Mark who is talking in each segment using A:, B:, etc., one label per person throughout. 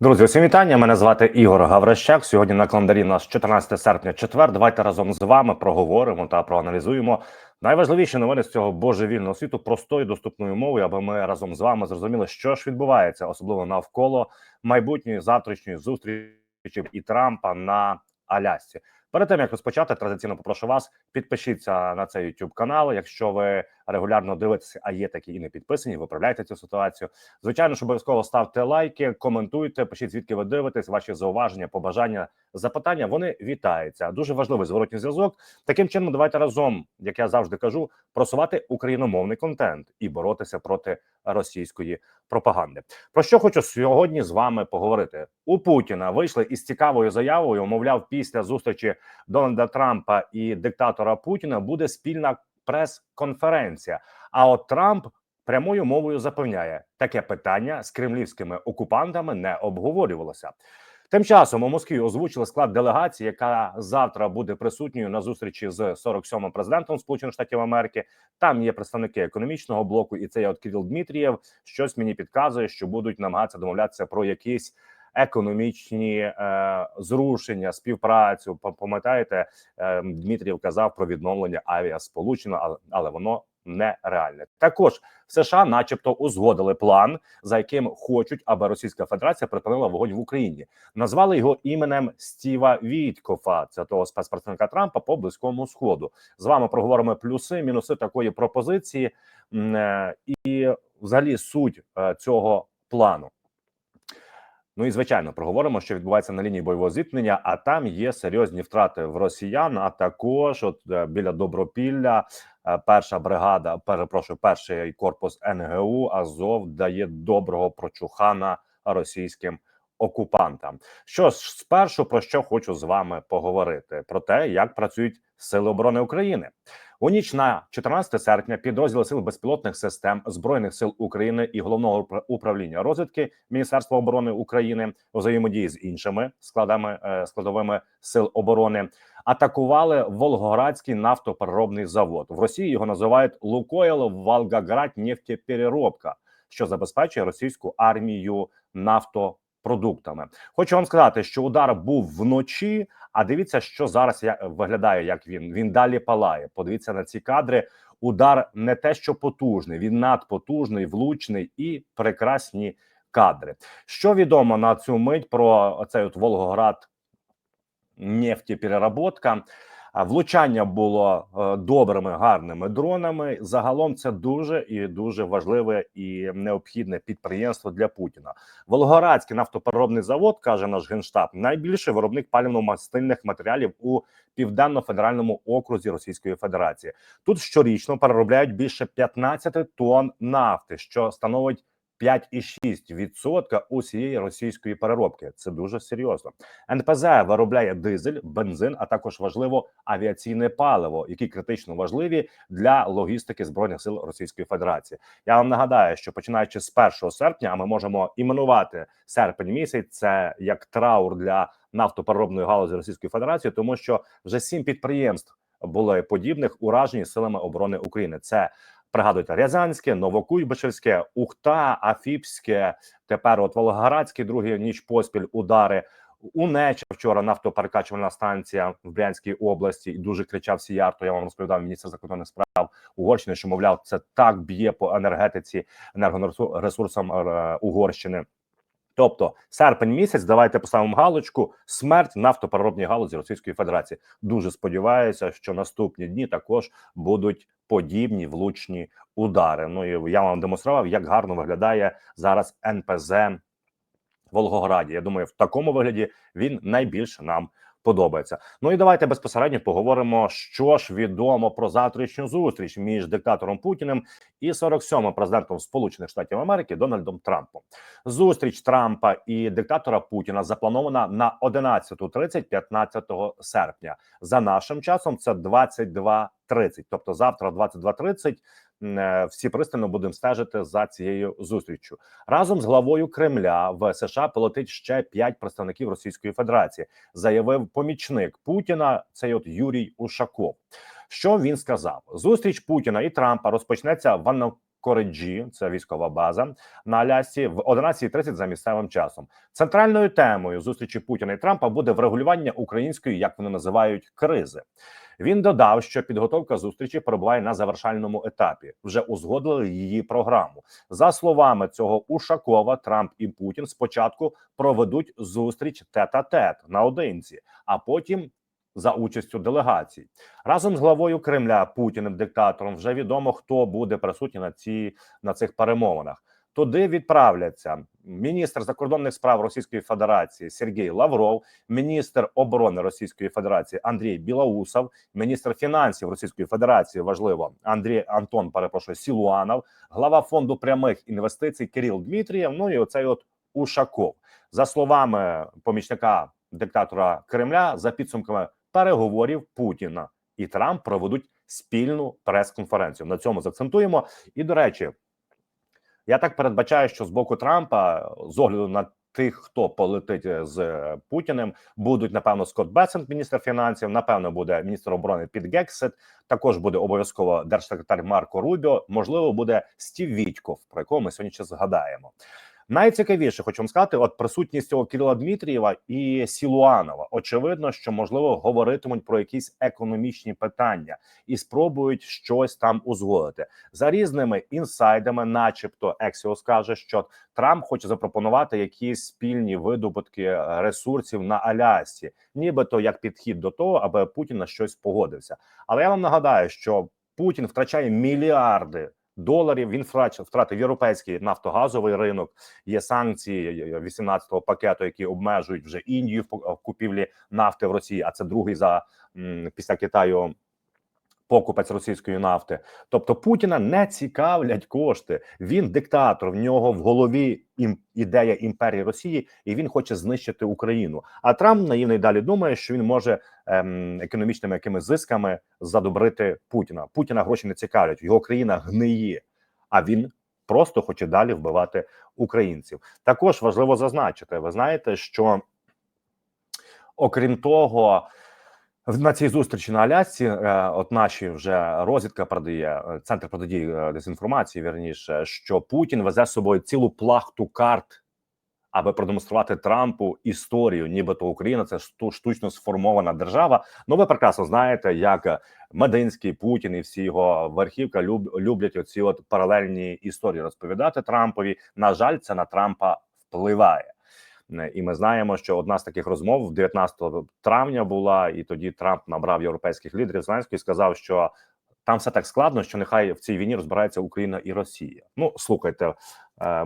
A: Друзі, усім вітання. Мене звати Ігор Гаврищак. Сьогодні на календарі у нас 14 серпня, четвер. Давайте разом з вами проговоримо та проаналізуємо найважливіші новини з цього божевільного світу простою доступною мовою, аби ми разом з вами зрозуміли, що ж відбувається, особливо навколо майбутньої завтрашньої зустрічі і Трампа на Алясці. Перед тим як розпочати, традиційно попрошу вас підпишіться на цей YouTube канал. Якщо ви регулярно дивитеся, а є такі і не підписані, виправляйте цю ситуацію. Звичайно ж, обов'язково ставте лайки, коментуйте, пишіть звідки ви дивитесь, ваші зауваження, побажання, запитання. Вони вітаються. Дуже важливий зворотній зв'язок. Таким чином, давайте разом, як я завжди кажу, просувати україномовний контент і боротися проти російської пропаганди. Про що хочу сьогодні з вами поговорити? У Путіна вийшли із цікавою заявою. Мовляв, після зустрічі Дональда Трампа і диктатора Путіна буде спільна прес-конференція. А от Трамп прямою мовою запевняє, таке питання з кремлівськими окупантами не обговорювалося. Тим часом у Москві озвучили склад делегації, яка завтра буде присутньою на зустрічі з 47-м президентом Сполучених Штатів Америки. Там є представники економічного блоку, і це є от Кирил Дмитрієв. Щось мені підказує, що будуть намагатися домовлятися про якісь економічні е, зрушення, співпрацю. Пам'ятаєте, е, Дмитрієв казав про відновлення авіасполучення, але, але воно нереальне. Також в США, начебто, узгодили план, за яким хочуть, аби Російська Федерація припинила вогонь в Україні. Назвали його іменем Стіва Віткофа, це того спецпредставника Трампа по близькому сходу. З вами проговоримо плюси, мінуси такої пропозиції е, і, взагалі, суть е, цього плану. Ну і звичайно, проговоримо, що відбувається на лінії бойового зіткнення. А там є серйозні втрати в росіян. А також от е, біля Добропілля, е, перша бригада, перепрошую, перший корпус НГУ Азов дає доброго прочухана російським окупантам. Що ж, спершу про що хочу з вами поговорити: про те, як працюють сили оборони України. У ніч на 14 серпня підрозділи сил безпілотних систем збройних сил України і головного управління розвідки Міністерства оборони України у взаємодії з іншими складами е, складовими сил оборони атакували Волгоградський нафтопереробний завод. В Росії його називають Лукойл Волгоград нефтепереробка, що забезпечує російську армію нафтопродуктами. Хочу вам сказати, що удар був вночі. А дивіться, що зараз я виглядає, як він він далі палає. Подивіться на ці кадри. Удар не те, що потужний, він надпотужний, влучний і прекрасні кадри. Що відомо на цю мить про цей от Волгоград нефтепереработка. Влучання було е, добрими гарними дронами. Загалом це дуже і дуже важливе і необхідне підприємство для Путіна. Волгоградський нафтопереробний завод каже наш генштаб, найбільший виробник паливно-мастильних матеріалів у південно-федеральному окрузі Російської Федерації. Тут щорічно переробляють більше 15 тонн нафти, що становить 5,6% усієї російської переробки. Це дуже серйозно. НПЗ виробляє дизель, бензин, а також важливо авіаційне паливо, які критично важливі для логістики збройних сил Російської Федерації. Я вам нагадаю, що починаючи з 1 серпня, а ми можемо іменувати серпень місяць. Це як траур для нафтопереробної галузі Російської Федерації, тому що вже сім підприємств були подібних уражені силами оборони України. Це Пригадуйте, Рязанське, Новокуйбишевське, Ухта, Афіпське. Тепер от Волгоградське, другий ніч поспіль удари. У Неча вчора нафтоперекачувальна станція в Брянській області і дуже кричав Сіярто. Я вам розповідав міністр закордонних справ Угорщини, що мовляв, це так б'є по енергетиці енергоресурсам е, Угорщини. Тобто серпень місяць, давайте поставимо галочку смерть нафтопереробній галузі Російської Федерації. Дуже сподіваюся, що наступні дні також будуть подібні влучні удари. Ну і я вам демонстрував, як гарно виглядає зараз НПЗ Волгограді. Я думаю, в такому вигляді він найбільше нам подобається. Ну і давайте безпосередньо поговоримо, що ж відомо про завтрашню зустріч між диктатором Путіним і 47-м президентом Сполучених Штатів Америки Дональдом Трампом. Зустріч Трампа і диктатора Путіна запланована на 11.30 15 серпня. За нашим часом це 22.30. Тобто завтра, 22.30 Е, всі пристально будемо стежити за цією зустріччю разом з главою Кремля в США полетить ще п'ять представників Російської Федерації. Заявив помічник Путіна. Цей от Юрій Ушаков. Що він сказав? Зустріч Путіна і Трампа розпочнеться в Кориджі, це військова база на Алясці, в 11.30 за місцевим часом. Центральною темою зустрічі Путіна і Трампа буде врегулювання української, як вони називають, кризи. Він додав, що підготовка зустрічі перебуває на завершальному етапі. Вже узгодили її програму. За словами цього Ушакова, Трамп і Путін спочатку проведуть зустріч тет-а-тет наодинці, а потім за участю делегацій разом з главою Кремля Путіним диктатором. Вже відомо хто буде присутній на ці на цих перемовинах. Туди відправляться міністр закордонних справ Російської Федерації Сергій Лавров, міністр оборони Російської Федерації Андрій Білоусов, міністр фінансів Російської Федерації важливо Андрій Антон. Перепрошую Сілуанов, глава фонду прямих інвестицій Кирил Дмитрієв. Ну і оцей от Ушаков, за словами помічника диктатора Кремля, за підсумками переговорів Путіна і Трамп проведуть спільну прес-конференцію. На цьому заакцентуємо. І до речі, я так передбачаю, що з боку Трампа, з огляду на тих, хто полетить з Путіним, будуть напевно Скотт Бесент, міністр фінансів. Напевно, буде міністр оборони Піт Гексет. Також буде обов'язково держсекретар Марко Рубіо. Можливо, буде Стів Вітьков, про якого ми сьогодні ще згадаємо. Найцікавіше, хочу вам сказати, от присутність цього Кирила Дмитрієва і Сілуанова. Очевидно, що можливо говоритимуть про якісь економічні питання і спробують щось там узгодити за різними інсайдами, начебто, Ексіос каже, що Трамп хоче запропонувати якісь спільні видобутки ресурсів на Алясці, нібито як підхід до того, аби Путін на щось погодився. Але я вам нагадаю, що Путін втрачає мільярди доларів. Він втратив європейський нафтогазовий ринок. Є санкції 18-го пакету, які обмежують вже Індію в купівлі нафти в Росії. А це другий за після Китаю. Покупець російської нафти, тобто Путіна не цікавлять кошти. Він диктатор. В нього в голові ім, ідея імперії Росії, і він хоче знищити Україну. А Трамп наївний далі думає, що він може ем, економічними якимись зисками задобрити Путіна. Путіна гроші не цікавлять. Його країна гниє, а він просто хоче далі вбивати українців. Також важливо зазначити. Ви знаєте, що окрім того. На цій зустрічі на Алясці, е, от наші вже розвідка продає е, центр протидії е, дезінформації. Вірніше, що Путін везе з собою цілу плахту карт, аби продемонструвати Трампу історію, нібито Україна це штучно сформована держава. Ну ви прекрасно знаєте, як Мединський Путін і всі його верхівка люб, люблять оці от паралельні історії розповідати Трампові. На жаль, це на Трампа впливає. І ми знаємо, що одна з таких розмов 19 травня була, і тоді Трамп набрав європейських лідерів Зеленського і сказав, що там все так складно, що нехай в цій війні розбирається Україна і Росія. Ну слухайте,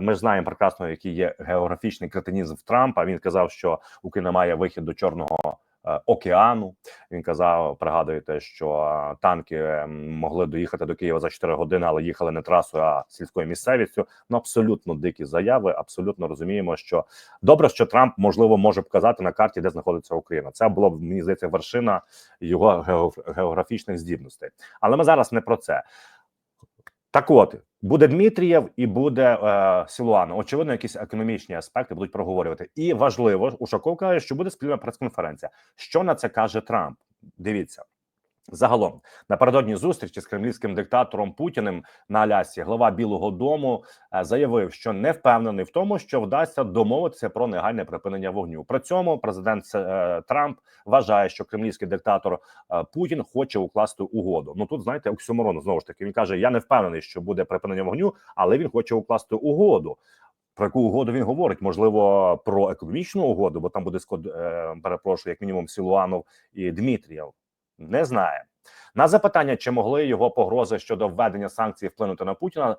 A: ми ж знаємо прекрасно, який є географічний кретинізм Трампа. Він казав, що Україна має вихід до Чорного Е, океану. Він казав, пригадуєте, що е, танки могли доїхати до Києва за 4 години, але їхали не трасою, а сільською місцевістю. Ну абсолютно дикі заяви. Абсолютно розуміємо, що добре, що Трамп можливо може показати на карті, де знаходиться Україна. Це було б мені здається вершина його географічних здібностей. Але ми зараз не про це. Так, от буде Дмитрієв і буде е, Силуано. Очевидно, якісь економічні аспекти будуть проговорювати. І важливо, Ушаков каже, що буде спільна прес-конференція. Що на це каже Трамп? Дивіться. Загалом напередодні зустрічі з кремлівським диктатором Путіним на Алясі глава Білого Дому е, заявив, що не впевнений в тому, що вдасться домовитися про негайне припинення вогню. При цьому президент е, Трамп вважає, що кремлівський диктатор е, Путін хоче укласти угоду. Ну тут знаєте, оксюморон знову ж таки він каже: Я не впевнений, що буде припинення вогню, але він хоче укласти угоду. Про яку угоду він говорить? Можливо, про економічну угоду, бо там буде скод перепрошую, як мінімум, Сілуанов і Дмитрієв не знає. На запитання, чи могли його погрози щодо введення санкцій вплинути на Путіна.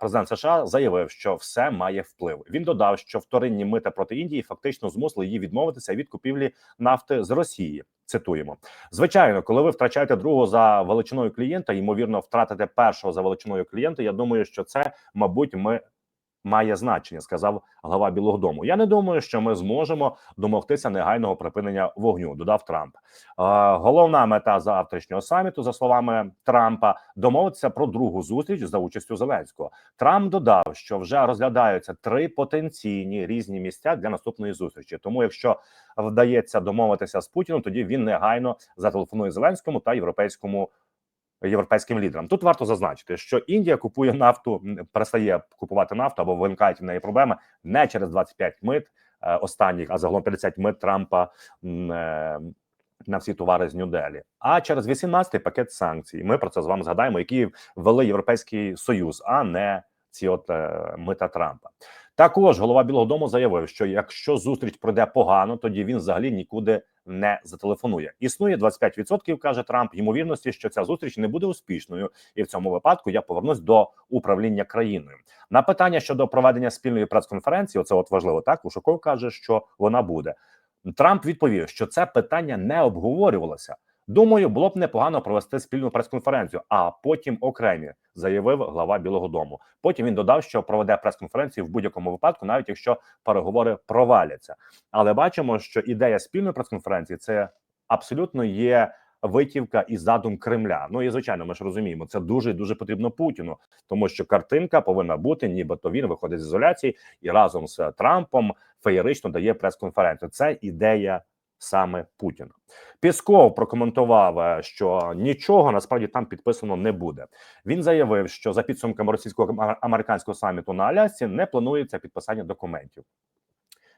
A: Президент США заявив, що все має вплив. Він додав, що вторинні мита проти Індії фактично змусили її відмовитися від купівлі нафти з Росії. Цитуємо, звичайно, коли ви втрачаєте другого за величиною клієнта, ймовірно, втратите першого за величиною клієнта. Я думаю, що це, мабуть, ми має значення, сказав глава Білого Дому. Я не думаю, що ми зможемо домогтися негайного припинення вогню. Додав Трамп. Головна мета завтрашнього саміту, за словами Трампа, домовитися про другу зустріч за участю Зеленського. Трамп додав, що вже розглядаються три потенційні різні місця для наступної зустрічі. Тому, якщо вдається домовитися з Путіним, тоді він негайно зателефонує Зеленському та європейському європейським лідерам. Тут варто зазначити, що Індія купує нафту, перестає купувати нафту або виникають в неї проблеми не через 25 мит е, останніх, а загалом 50 мит Трампа е, на всі товари з Нью-Делі, а через 18-й пакет санкцій. Ми про це з вами згадаємо, які ввели Європейський Союз, а не ці от е, мита Трампа. Також голова Білого Дому заявив, що якщо зустріч пройде погано, тоді він взагалі нікуди не зателефонує. Існує 25%, каже Трамп, ймовірності, що ця зустріч не буде успішною, і в цьому випадку я повернусь до управління країною. На питання щодо проведення спільної прес-конференції, оце от важливо. Так Ушаков каже, що вона буде. Трамп відповів, що це питання не обговорювалося. Думаю, було б непогано провести спільну прес-конференцію, а потім окремі, заявив глава Білого Дому. Потім він додав, що проведе прес-конференцію в будь-якому випадку, навіть якщо переговори проваляться. Але бачимо, що ідея спільної прес-конференції це абсолютно є витівка і задум Кремля. Ну і звичайно, ми ж розуміємо, це дуже дуже потрібно Путіну, тому що картинка повинна бути, нібито він виходить з ізоляції і разом з Трампом феєрично дає прес-конференцію. Це ідея саме Путіна. Пісков прокоментував, е, що нічого насправді там підписано не буде. Він заявив, що за підсумками російського американського саміту на Алясці не планується підписання документів.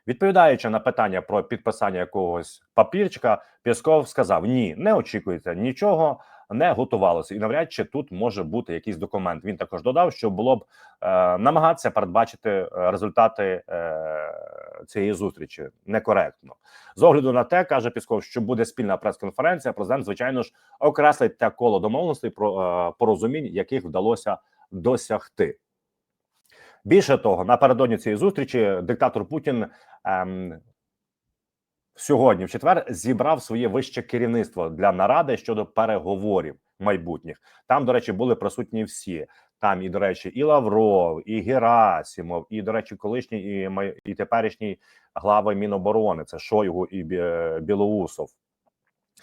A: Відповідаючи на питання про підписання якогось папірчика, Пісков сказав: ні, не очікується нічого. Не готувалося, і навряд чи тут може бути якийсь документ. Він також додав, що було б е, намагатися передбачити е, результати е, цієї зустрічі некоректно. З огляду на те, каже Пісков, що буде спільна прес-конференція. Президент, звичайно ж, окреслить те коло домовленостей про е, порозумінь, яких вдалося досягти. Більше того, напередодні цієї зустрічі диктатор Путін ем, сьогодні, в четвер, зібрав своє вище керівництво для наради щодо переговорів майбутніх. Там, до речі, були присутні всі. Там і до речі, і Лавров, і Герасімов, і до речі, колишній і і теперішній глави Міноборони. Це Шойгу і Білоусов.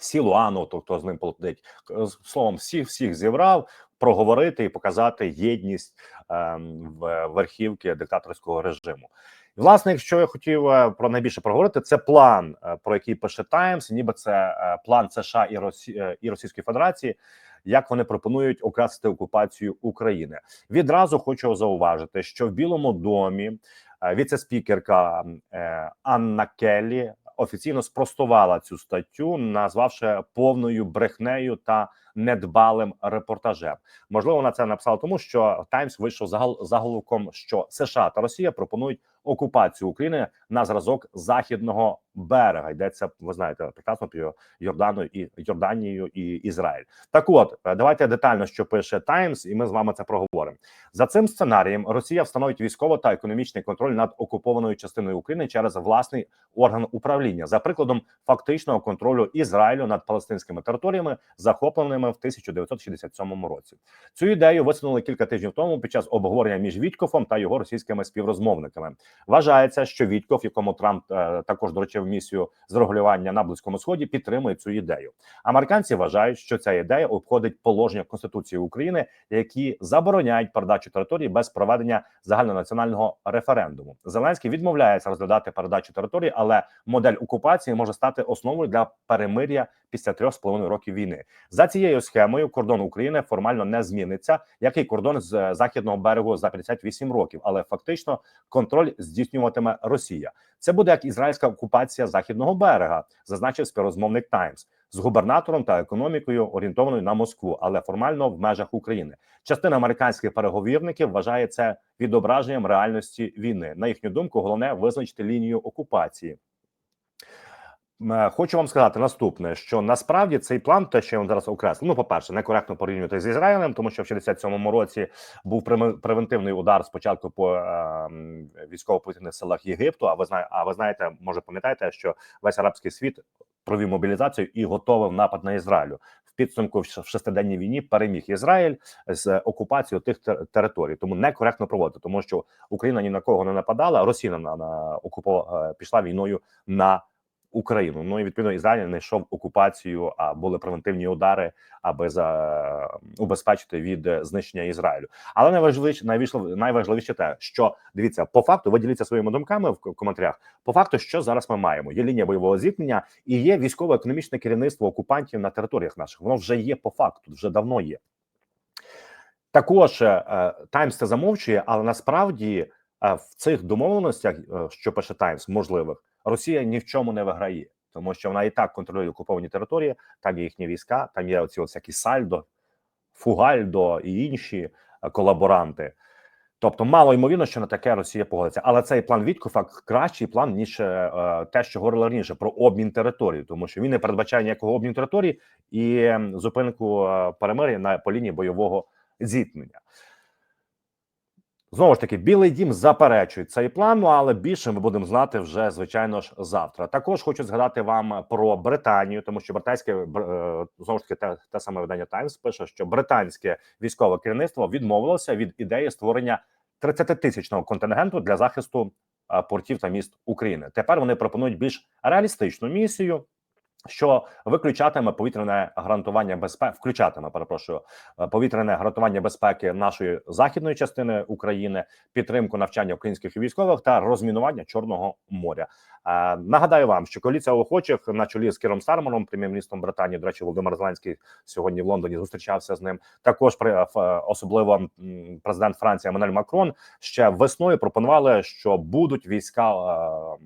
A: Сілуанов, то хто з ним полетить. З- Словом, всіх всіх зібрав проговорити і показати єдність в верхівки диктаторського режиму. Власне, якщо я хотів е, про найбільше проговорити, це план, е, про який пише Таймс, ніби це е, план США і Росі... і Російської Федерації, як вони пропонують окреслити окупацію України. Відразу хочу зауважити, що в Білому домі віце-спікерка Анна Келлі офіційно спростувала цю статтю, назвавши повною брехнею та недбалим репортажем. Можливо, вона це написала, тому що Таймс вийшов заголовком, що США та Росія пропонують окупацію України на зразок західного берега. Йдеться, ви знаєте, прекрасно про Йорданою і Йорданією і Ізраїль. Так, от е, давайте детально, що пише Таймс, і ми з вами це проговоримо. За цим сценарієм Росія встановить військово та економічний контроль над окупованою частиною України через власний орган управління, за прикладом фактичного контролю Ізраїлю над палестинськими територіями, захопленими в 1967 році. Цю ідею висунули кілька тижнів тому під час обговорення між Вітькофом та його російськими співрозмовниками. Вважається, що Вітьков, якому Трамп е, також доручив місію з регулювання на близькому сході, підтримує цю ідею. Американці вважають, що ця ідея обходить положення Конституції України, які забороняють передачу території без проведення загальнонаціонального референдуму. Зеленський відмовляється розглядати передачу території, але модель окупації може стати основою для перемир'я після трьох з половиною років війни. За цією схемою кордон України формально не зміниться, як і кордон з е, західного берегу за 58 років, але фактично контроль здійснюватиме Росія. Це буде як ізраїльська окупація західного берега, зазначив співрозмовник Таймс з губернатором та економікою, орієнтованою на Москву, але формально в межах України. Частина американських переговірників вважає це відображенням реальності війни. На їхню думку, головне визначити лінію окупації. Е, Хочу вам сказати наступне: що насправді цей план, те, що я вам зараз окреслив, ну, по-перше, некоректно порівнювати з Ізраїлем, тому що в 67-му році був превентивний удар спочатку по е, військово-повітряних силах Єгипту. А ви знаєте, а ви знаєте, може пам'ятаєте, що весь арабський світ провів мобілізацію і готовив напад на Ізраїлю. В підсумку в шестиденній війні переміг Ізраїль з окупацією тих тер- територій. Тому некоректно проводити, тому що Україна ні на кого не нападала, Росія на, на окупо, е, пішла війною на Україну. Ну і відповідно Ізраїль не йшов окупацію, а були превентивні удари, аби за убезпечити від е, знищення Ізраїлю. Але найважливіше найважливіше, те, що дивіться, по факту ви діліться своїми думками в коментарях. По факту, що зараз ми маємо? Є лінія бойового зіткнення і є військово-економічне керівництво окупантів на територіях наших. Воно вже є по факту, вже давно є. Також е, Таймс це замовчує, але насправді е, в цих домовленостях, е, що пише Таймс, можливих, Росія ні в чому не виграє, тому що вона і так контролює окуповані території, там є їхні війська, там є оці всякі сальдо, фугальдо і інші е, колаборанти. Тобто, мало ймовірно, що на таке Росія погодиться. Але цей план Віткофа кращий план ніж е, те, що говорили раніше про обмін територій, тому що він не передбачає ніякого обміну територій і зупинку е, перемир'я на по лінії бойового зіткнення. Знову ж таки, Білий Дім заперечує цей план, але більше ми будемо знати вже звичайно ж завтра. Також хочу згадати вам про Британію, тому що британське бр- е, знову ж таки те, те саме видання Таймс пише, що британське військове керівництво відмовилося від ідеї створення 30-тисячного контингенту для захисту е, портів та міст України. Тепер вони пропонують більш реалістичну місію. Що виключатиме повітряне гарантування безпеки, включатиме, перепрошую, е, повітряне гарантування безпеки нашої західної частини України, підтримку навчання українських військових та розмінування Чорного моря. Е, нагадаю вам, що коаліція охочих на чолі з Кіром Стармером, прем'єр-міністром Британії, до речі, Володимир Зеленський сьогодні в Лондоні зустрічався з ним. Також при особливо президент Франції Еммануель Макрон ще весною пропонували, що будуть війська. е,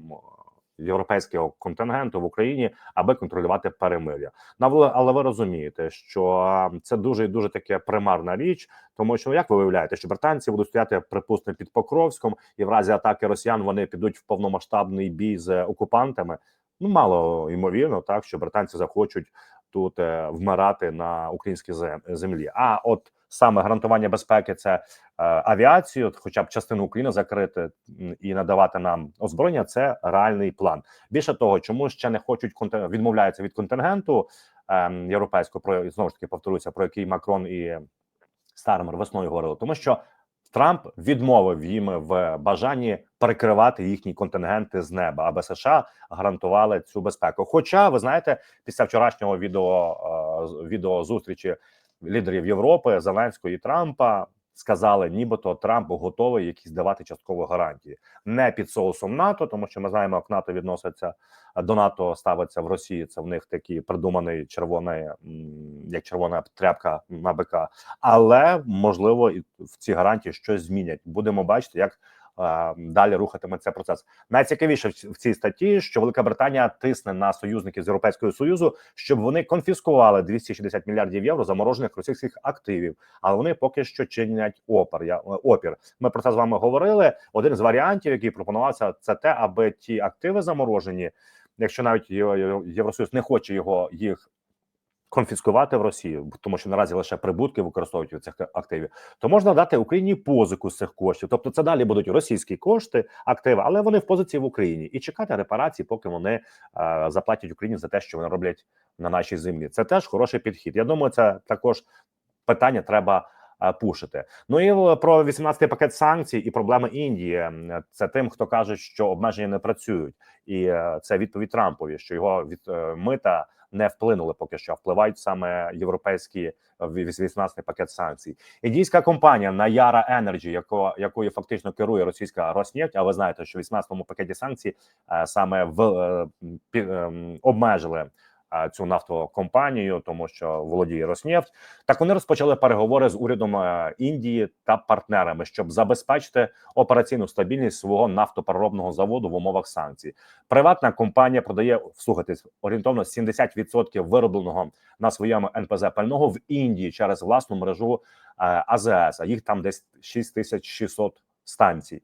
A: Європейського контингенту в Україні, аби контролювати перемир'я. Ну, але- ви розумієте, що це дуже і дуже таке примарна річ, тому що як ви виявляєте, що британці будуть стояти припустимо під Покровськом, і в разі атаки росіян вони підуть в повномасштабний бій з окупантами. Ну мало ймовірно, так що британці захочуть тут е, вмирати на українській зем- землі. А от саме гарантування безпеки це е, авіацію, хоча б частину України закрити і надавати нам озброєння. Це реальний план. Більше того, чому ще не хочуть відмовляються від контингенту ем, європейського про знову ж таки повторюся, про який Макрон і Стармер весною говорили, тому що Трамп відмовив їм в бажанні перекривати їхні контингенти з неба, аби США гарантували цю безпеку. Хоча ви знаєте, після вчорашнього відео е, відео зустрічі лідерів Європи Зеленського і Трампа сказали, нібито Трамп готовий якісь давати часткові гарантії не під соусом НАТО, тому що ми знаємо, як НАТО відноситься до НАТО, ставиться в Росії. Це в них такий придуманий червоний, як червона тряпка на бика. Але можливо, і в ці гарантії щось змінять. Будемо бачити, як далі рухатиметься процес. Найцікавіше в цій статті, що Велика Британія тисне на союзників з Європейського союзу, щоб вони конфіскували 260 мільярдів євро заморожених російських активів, але вони поки що чинять опір. Я опір. Ми про це з вами говорили. Один з варіантів, який пропонувався, це те, аби ті активи заморожені, якщо навіть Єв- Єв- Євросоюз не хоче його їх. Конфіскувати в Росії, тому що наразі лише прибутки використовують у цих активів, то можна дати Україні позику з цих коштів. Тобто, це далі будуть російські кошти, активи, але вони в позиції в Україні і чекати репарації, поки вони е, заплатять Україні за те, що вони роблять на нашій землі. Це теж хороший підхід. Я думаю, це також питання треба пушити. Ну і е, про 18-й пакет санкцій і проблеми Індії. Це тим, хто каже, що обмеження не працюють, і е, це відповідь Трампові, що його від е, мита не вплинули поки що. Впливають саме європейські е, 18-й пакет санкцій. Індійська компанія Nayara Energy, яко, якою фактично керує російська Роснефть, А ви знаєте, що в 18-му пакеті санкцій е, саме в е, ем, обмежили е, цю нафтокомпанію, тому що володіє Роснефть. Так вони розпочали переговори з урядом е, Індії та партнерами, щоб забезпечити операційну стабільність свого нафтопереробного заводу в умовах санкцій. Приватна компанія продає слухайтесь, орієнтовно 70% виробленого на своєму НПЗ пального в Індії через власну мережу е, АЗС. А їх там десь 6600 станцій.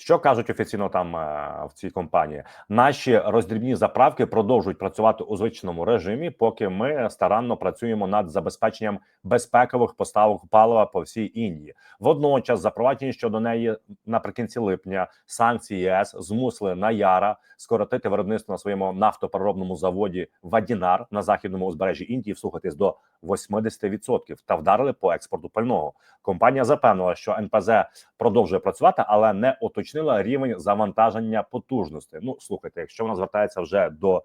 A: Що кажуть офіційно там е, в цій компанії? Наші роздрібні заправки продовжують працювати у звичному режимі, поки ми старанно працюємо над забезпеченням безпекових поставок палива по всій Індії. Водночас, запроваджені щодо неї наприкінці липня санкції ЄС змусили Наяра скоротити виробництво на своєму нафтопереробному заводі Вадінар на західному узбережжі Індії, вслухатись до 80% та вдарили по експорту пального. Компанія запевнила, що НПЗ продовжує працювати, але не уточнює уточнила рівень завантаження потужностей. Ну слухайте, якщо вона звертається вже до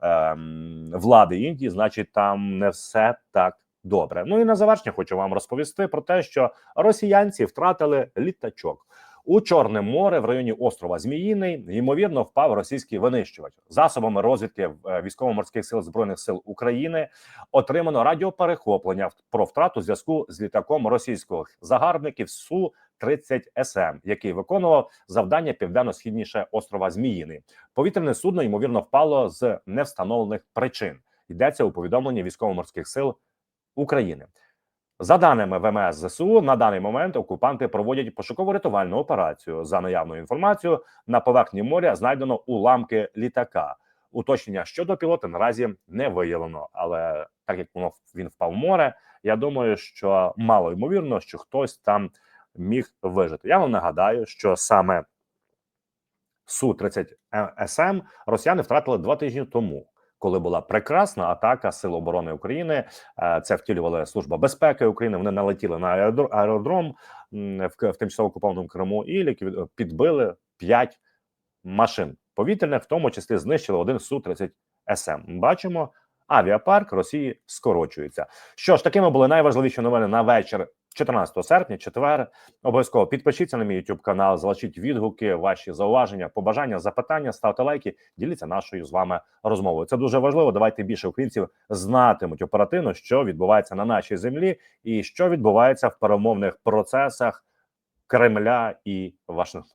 A: ем, влади Індії, значить там не все так добре. Ну і на завершення хочу вам розповісти про те, що росіянці втратили літачок. У Чорне море в районі острова Зміїний ймовірно впав російський винищувач засобами розвідки е, військово-морських сил збройних сил України. Отримано радіоперехоплення про втрату зв'язку з літаком російських загарбників су 30 СМ, який виконував завдання південно-східніше острова Зміїний. Повітряне судно ймовірно впало з невстановлених причин. Йдеться у повідомленні військово-морських сил України. За даними ВМС ЗСУ, на даний момент окупанти проводять пошуково-рятувальну операцію. За наявною інформацією, на поверхні моря знайдено уламки літака. Уточнення щодо пілота наразі не виявлено, але так як воно він впав в море, я думаю, що мало ймовірно, що хтось там міг вижити. Я вам нагадаю, що саме су 30 СМ росіяни втратили два тижні тому. Коли була прекрасна атака Сил оборони України, е, це втілювала служба безпеки України. Вони налетіли на аеродр- аеродром в, тимчасово окупованому Криму і підбили п'ять машин повітряних, в тому числі знищили один су 30 СМ. Бачимо, авіапарк Росії скорочується. Що ж, такими були найважливіші новини на вечір 14 серпня, четвер. Обов'язково підпишіться на мій YouTube канал, залишіть відгуки, ваші зауваження, побажання, запитання, ставте лайки, діліться нашою з вами розмовою. Це дуже важливо. Давайте більше українців знатимуть оперативно, що відбувається на нашій землі, і що відбувається в перемовних процесах Кремля і Вашингтона.